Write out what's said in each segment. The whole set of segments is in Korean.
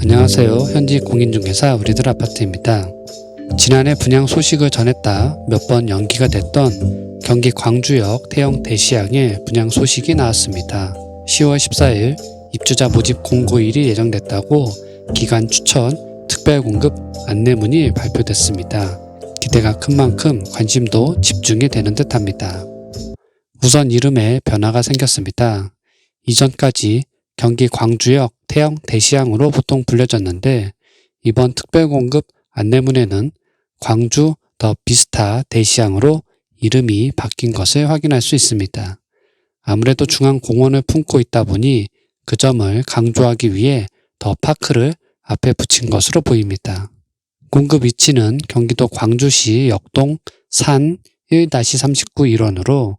안녕하세요. 현지 공인중개사 우리들 아파트입니다. 지난해 분양 소식을 전했다 몇 번 연기가 됐던 경기 광주역 태영 대시양의 분양 소식이 나왔습니다. 10월 14일 입주자 모집 공고일이 예정됐다고 기간 추천 특별 공급 안내문이 발표됐습니다. 기대가 큰 만큼 관심도 집중이 되는 듯 합니다. 우선 이름에 변화가 생겼습니다. 이전까지 경기 광주역 태영 대시양으로 보통 불려졌는데 이번 특별공급 안내문에는 광주 더 비스타 대시양으로 이름이 바뀐 것을 확인할 수 있습니다. 아무래도 중앙공원을 품고 있다 보니 그 점을 강조하기 위해 더 파크를 앞에 붙인 것으로 보입니다. 공급 위치는 경기도 광주시 역동 산 1-39 일원으로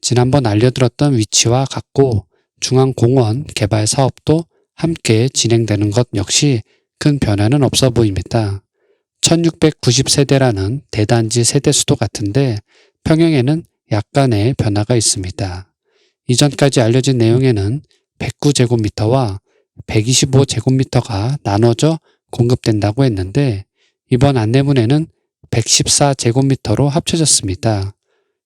지난번 알려드렸던 위치와 같고 중앙공원 개발 사업도 함께 진행되는 것 역시 큰 변화는 없어 보입니다. 1690세대라는 대단지 세대수도 같은데 평형에는 약간의 변화가 있습니다. 이전까지 알려진 내용에는 109제곱미터와 125제곱미터가 나눠져 공급된다고 했는데 이번 안내문에는 114제곱미터로 합쳐졌습니다.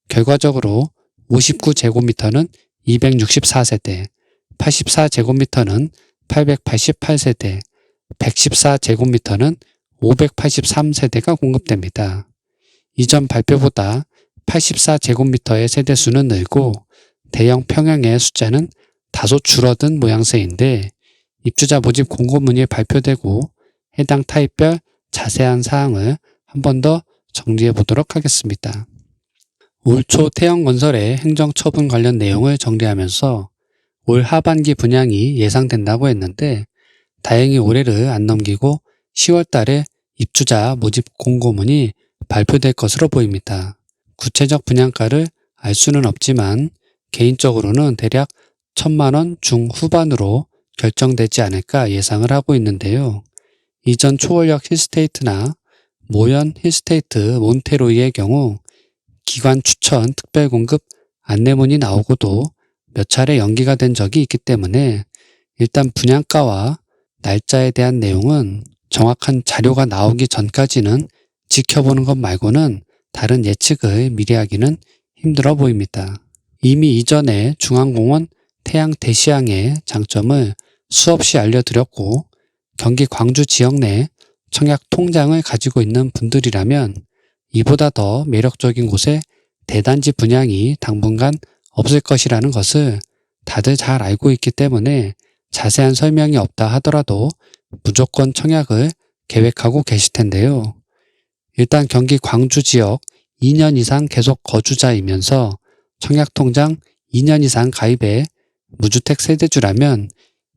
결과적으로 59제곱미터는 264세대, 84제곱미터는 888세대, 114제곱미터는 583세대가 공급됩니다. 이전 발표보다 84제곱미터의 세대수는 늘고 대형 평형의 숫자는 다소 줄어든 모양새인데 입주자 모집 공고문이 발표되고 해당 타입별 자세한 사항을 한 번 더 정리해 보도록 하겠습니다. 올 초 태영건설의 행정처분 관련 내용을 정리하면서 올 하반기 분양이 예상된다고 했는데 다행히 올해를 안 넘기고 10월 달에 입주자 모집 공고문이 발표될 것으로 보입니다. 구체적 분양가를 알 수는 없지만 개인적으로는 대략 천만 원 중후반으로 결정되지 않을까 예상을 하고 있는데요. 이전 초월역 힐스테이트나 모연 힐스테이트 몬테로이의 경우 기관 추천 특별 공급 안내문이 나오고도 몇 차례 연기가 된 적이 있기 때문에 일단 분양가와 날짜에 대한 내용은 정확한 자료가 나오기 전까지는 지켜보는 것 말고는 다른 예측을 미리 하기는 힘들어 보입니다. 이미 이전에 중앙공원 태양 대시양의 장점을 수없이 알려드렸고 경기 광주 지역 내 청약 통장을 가지고 있는 분들이라면 이보다 더 매력적인 곳에 대단지 분양이 당분간 없을 것이라는 것을 다들 잘 알고 있기 때문에 자세한 설명이 없다 하더라도 무조건 청약을 계획하고 계실 텐데요. 일단 경기 광주 지역 2년 이상 계속 거주자이면서 청약통장 2년 이상 가입해 무주택 세대주라면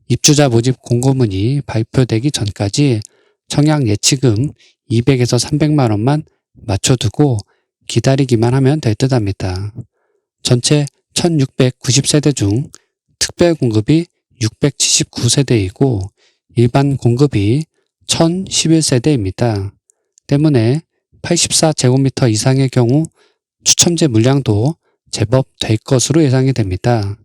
입주자 모집 공고문이 발표되기 전까지 청약 예치금 200에서 300만 원만 맞춰두고 기다리기만 하면 될 듯 합니다. 전체 1690세대 중 특별 공급이 679세대이고 일반 공급이 1011세대입니다. 때문에 84제곱미터 이상의 경우 추첨제 물량도 제법 될 것으로 예상이 됩니다.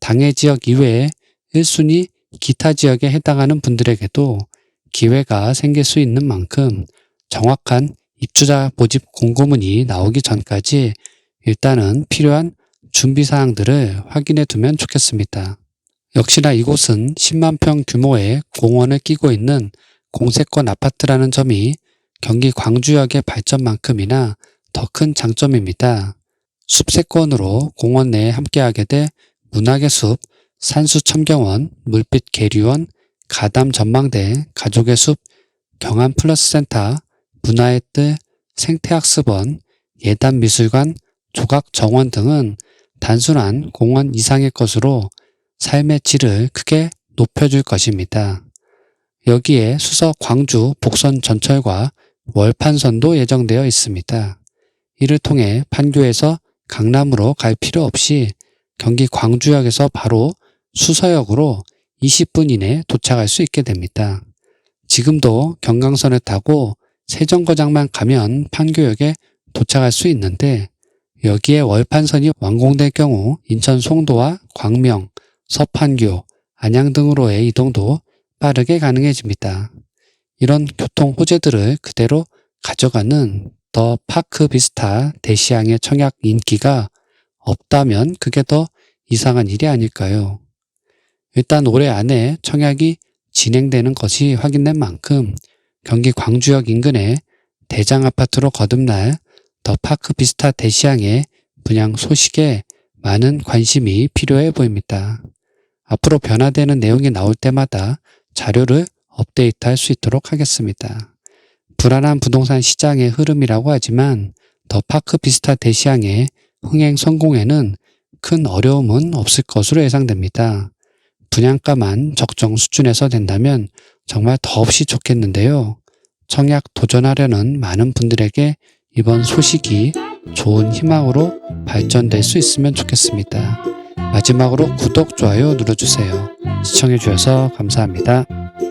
당해 지역 이외에 1순위 기타 지역에 해당하는 분들에게도 기회가 생길 수 있는 만큼 정확한 입주자 모집 공고문이 나오기 전까지 일단은 필요한 준비 사항들을 확인해 두면 좋겠습니다. 역시나 이곳은 10만 평 규모의 공원을 끼고 있는 공세권 아파트라는 점이 경기 광주역의 발전만큼이나 더 큰 장점입니다. 숲세권으로 공원 내에 함께하게 돼 문학의 숲, 산수 첨경원, 물빛 계류원, 가담 전망대, 가족의 숲, 경안 플러스 센터, 문화의 뜰, 생태학습원, 예단 미술관, 조각 정원 등은 단순한 공원 이상의 것으로 삶의 질을 크게 높여줄 것입니다. 여기에 수서 광주 복선 전철과 월판선도 예정되어 있습니다. 이를 통해 판교에서 강남으로 갈 필요 없이 경기 광주역에서 바로 수서역으로 20분 이내 도착할 수 있게 됩니다. 지금도 경강선을 타고 세정거장만 가면 판교역에 도착할 수 있는데 여기에 월판선이 완공될 경우 인천 송도와 광명, 서판교, 안양 등으로의 이동도 빠르게 가능해집니다. 이런 교통 호재들을 그대로 가져가는 더 파크 비스타 대시양의 청약 인기가 없다면 그게 더 이상한 일이 아닐까요? 일단 올해 안에 청약이 진행되는 것이 확인된 만큼 경기 광주역 인근에 대장 아파트로 거듭날 더 파크 비스타 대시양의 분양 소식에 많은 관심이 필요해 보입니다. 앞으로 변화되는 내용이 나올 때마다 자료를 업데이트할 수 있도록 하겠습니다. 불안한 부동산 시장의 흐름이라고 하지만 더 파크 비스타 대시양의 흥행 성공에는 큰 어려움은 없을 것으로 예상됩니다. 분양가만 적정 수준에서 된다면 정말 더없이 좋겠는데요. 청약 도전하려는 많은 분들에게 이번 소식이 좋은 희망으로 발전될 수 있으면 좋겠습니다. 마지막으로 구독, 좋아요 눌러주세요. 시청해주셔서 감사합니다.